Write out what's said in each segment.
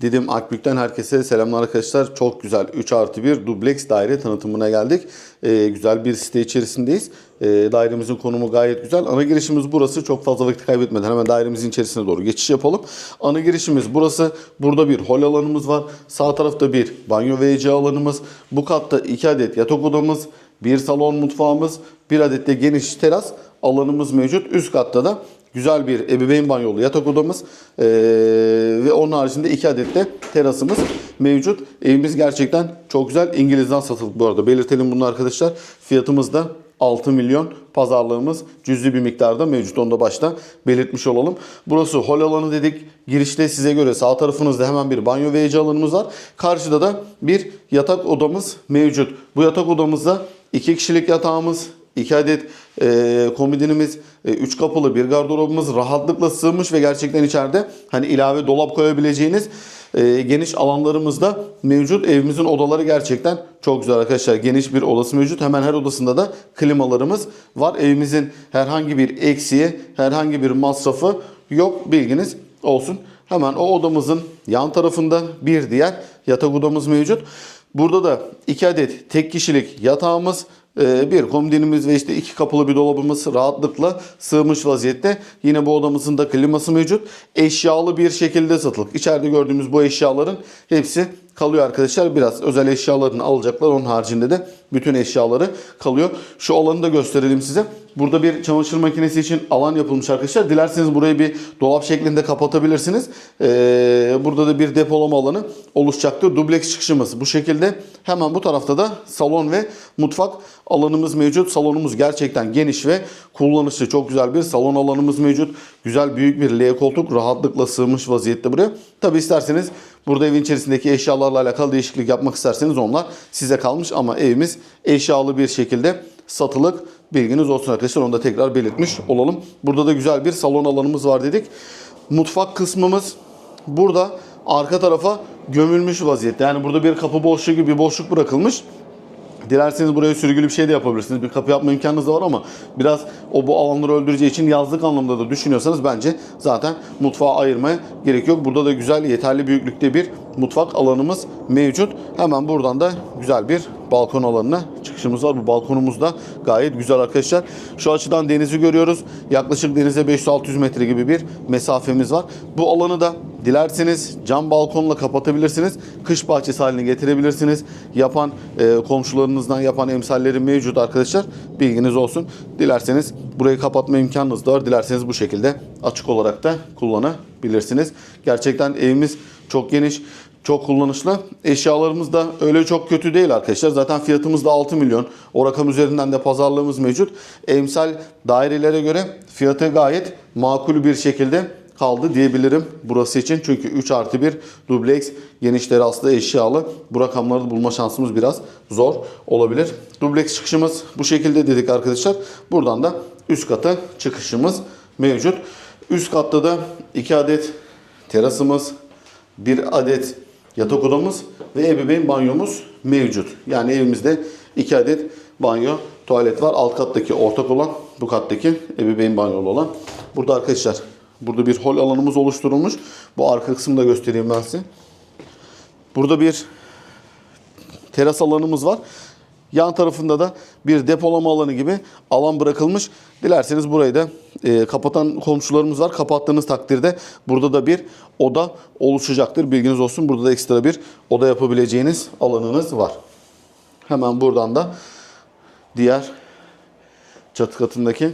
Didim Akbük'ten herkese selamlar arkadaşlar. Çok güzel 3 artı 1 dubleks daire tanıtımına geldik. Ee, güzel bir site içerisindeyiz. Ee, dairemizin konumu gayet güzel. Ana girişimiz burası. Çok fazla vakit kaybetmeden hemen dairemizin içerisine doğru geçiş yapalım. Ana girişimiz burası. Burada bir hol alanımız var. Sağ tarafta bir banyo ve WC alanımız. Bu katta 2 adet yatak odamız, bir salon mutfağımız, bir adet de geniş teras alanımız mevcut. Üst katta da güzel bir ebeveyn banyolu yatak odamız ee, ve onun haricinde iki adet de terasımız mevcut. Evimiz gerçekten çok güzel. İngiliz'den satılık bu arada. Belirtelim bunu arkadaşlar. Fiyatımız da 6 milyon pazarlığımız cüzi bir miktarda mevcut. Onu da başta belirtmiş olalım. Burası hol alanı dedik. Girişte size göre sağ tarafınızda hemen bir banyo ve alanımız var. Karşıda da bir yatak odamız mevcut. Bu yatak odamızda iki kişilik yatağımız, 2 adet e, komodinimiz, 3 kapılı bir gardırobumuz rahatlıkla sığmış ve gerçekten içeride hani ilave dolap koyabileceğiniz e, geniş alanlarımız da mevcut. Evimizin odaları gerçekten çok güzel arkadaşlar. Geniş bir odası mevcut. Hemen her odasında da klimalarımız var. Evimizin herhangi bir eksiği, herhangi bir masrafı yok. Bilginiz olsun. Hemen o odamızın yan tarafında bir diğer yatak odamız mevcut. Burada da 2 adet tek kişilik yatağımız, bir komodinimiz ve işte iki kapılı bir dolabımız rahatlıkla sığmış vaziyette. Yine bu odamızın da kliması mevcut. Eşyalı bir şekilde satılık. İçeride gördüğümüz bu eşyaların hepsi kalıyor arkadaşlar. Biraz özel eşyalarını alacaklar. Onun haricinde de bütün eşyaları kalıyor. Şu alanı da gösterelim size. Burada bir çamaşır makinesi için alan yapılmış arkadaşlar. Dilerseniz burayı bir dolap şeklinde kapatabilirsiniz. Ee, burada da bir depolama alanı oluşacaktır. Dubleks çıkışımız bu şekilde. Hemen bu tarafta da salon ve mutfak alanımız mevcut. Salonumuz gerçekten geniş ve kullanışlı. Çok güzel bir salon alanımız mevcut. Güzel büyük bir L koltuk rahatlıkla sığmış vaziyette buraya. Tabi isterseniz burada evin içerisindeki eşyalarla alakalı değişiklik yapmak isterseniz onlar size kalmış ama evimiz eşyalı bir şekilde satılık. Bilginiz olsun arkadaşlar onu da tekrar belirtmiş olalım. Burada da güzel bir salon alanımız var dedik. Mutfak kısmımız burada arka tarafa gömülmüş vaziyette. Yani burada bir kapı boşluğu gibi bir boşluk bırakılmış. Dilerseniz buraya sürgülü bir şey de yapabilirsiniz. Bir kapı yapma imkanınız da var ama biraz o bu alanları öldüreceği için yazlık anlamda da düşünüyorsanız bence zaten mutfağa ayırmaya gerek yok. Burada da güzel yeterli büyüklükte bir mutfak alanımız mevcut. Hemen buradan da güzel bir balkon alanına çıkışımız var. Bu balkonumuz da gayet güzel arkadaşlar. Şu açıdan denizi görüyoruz. Yaklaşık denize 500-600 metre gibi bir mesafemiz var. Bu alanı da dilerseniz cam balkonla kapatabilirsiniz. Kış bahçesi haline getirebilirsiniz. Yapan e, komşularınızdan yapan emsalleri mevcut arkadaşlar. Bilginiz olsun. Dilerseniz burayı kapatma imkanınız da var. Dilerseniz bu şekilde açık olarak da kullanabilirsiniz. Gerçekten evimiz çok geniş. Çok kullanışlı. Eşyalarımız da öyle çok kötü değil arkadaşlar. Zaten fiyatımız da 6 milyon. O rakam üzerinden de pazarlığımız mevcut. Emsal dairelere göre fiyatı gayet makul bir şekilde kaldı diyebilirim burası için. Çünkü 3 artı 1 dubleks geniş teraslı eşyalı. Bu rakamları bulma şansımız biraz zor olabilir. Dubleks çıkışımız bu şekilde dedik arkadaşlar. Buradan da üst kata çıkışımız mevcut. Üst katta da 2 adet terasımız, bir adet yatak odamız ve ebeveyn banyomuz mevcut. Yani evimizde iki adet banyo, tuvalet var. Alt kattaki ortak olan, bu kattaki ebeveyn banyolu olan. Burada arkadaşlar, burada bir hol alanımız oluşturulmuş. Bu arka kısmını da göstereyim ben size. Burada bir teras alanımız var. Yan tarafında da bir depolama alanı gibi alan bırakılmış. Dilerseniz burayı da e, kapatan komşularımız var. Kapattığınız takdirde burada da bir oda oluşacaktır. Bilginiz olsun. Burada da ekstra bir oda yapabileceğiniz alanınız var. Hemen buradan da diğer çatı katındaki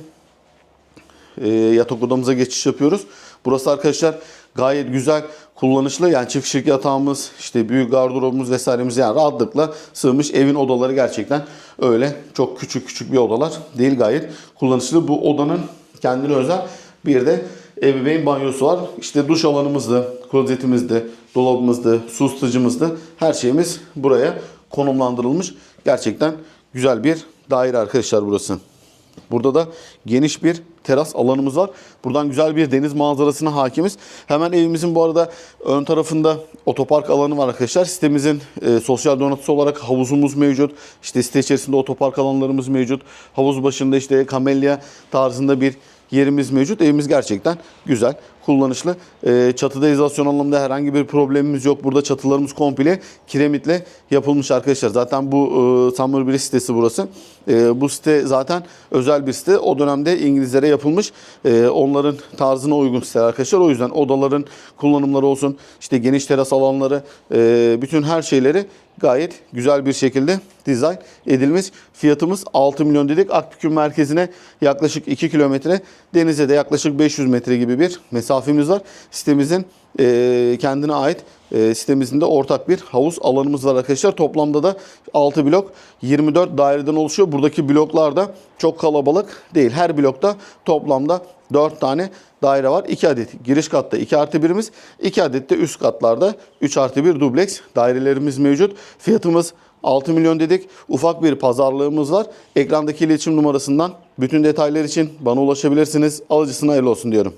e, yatak odamıza geçiş yapıyoruz. Burası arkadaşlar gayet güzel, kullanışlı. Yani çift kişilik yatağımız, işte büyük gardırobumuz vesairemiz yani rahatlıkla sığmış. Evin odaları gerçekten öyle çok küçük küçük bir odalar değil gayet kullanışlı. Bu odanın kendine özel bir de ebeveyn banyosu var. İşte duş alanımızdı, klozetimizdi, dolabımızdı, su ısıtıcımızdı. Her şeyimiz buraya konumlandırılmış. Gerçekten güzel bir daire arkadaşlar burası. Burada da geniş bir teras alanımız var. Buradan güzel bir deniz manzarasına hakimiz. Hemen evimizin bu arada ön tarafında otopark alanı var arkadaşlar. Sitemizin e, sosyal donatısı olarak havuzumuz mevcut. İşte site içerisinde otopark alanlarımız mevcut. Havuz başında işte kamelya tarzında bir yerimiz mevcut. Evimiz gerçekten güzel, kullanışlı. Ee, çatıda izasyon anlamında herhangi bir problemimiz yok. Burada çatılarımız komple kiremitle yapılmış arkadaşlar. Zaten bu e, Summer Breeze sitesi burası. E, bu site zaten özel bir site. O dönemde İngilizlere yapılmış. E, onların tarzına uygun site arkadaşlar. O yüzden odaların kullanımları olsun, işte geniş teras alanları, e, bütün her şeyleri gayet güzel bir şekilde dizayn edilmiş. Fiyatımız 6 milyon dedik. Akbükü merkezine yaklaşık 2 kilometre, denize de yaklaşık 500 metre gibi bir mesafemiz var. Sitemizin e, kendine ait e, sitemizin ortak bir havuz alanımız var arkadaşlar. Toplamda da 6 blok 24 daireden oluşuyor. Buradaki bloklar da çok kalabalık değil. Her blokta toplamda 4 tane daire var. 2 adet giriş katta 2 artı 1'imiz. 2 adet de üst katlarda 3 artı 1 dubleks dairelerimiz mevcut. Fiyatımız 6 milyon dedik. Ufak bir pazarlığımız var. Ekrandaki iletişim numarasından bütün detaylar için bana ulaşabilirsiniz. Alıcısına hayırlı olsun diyorum.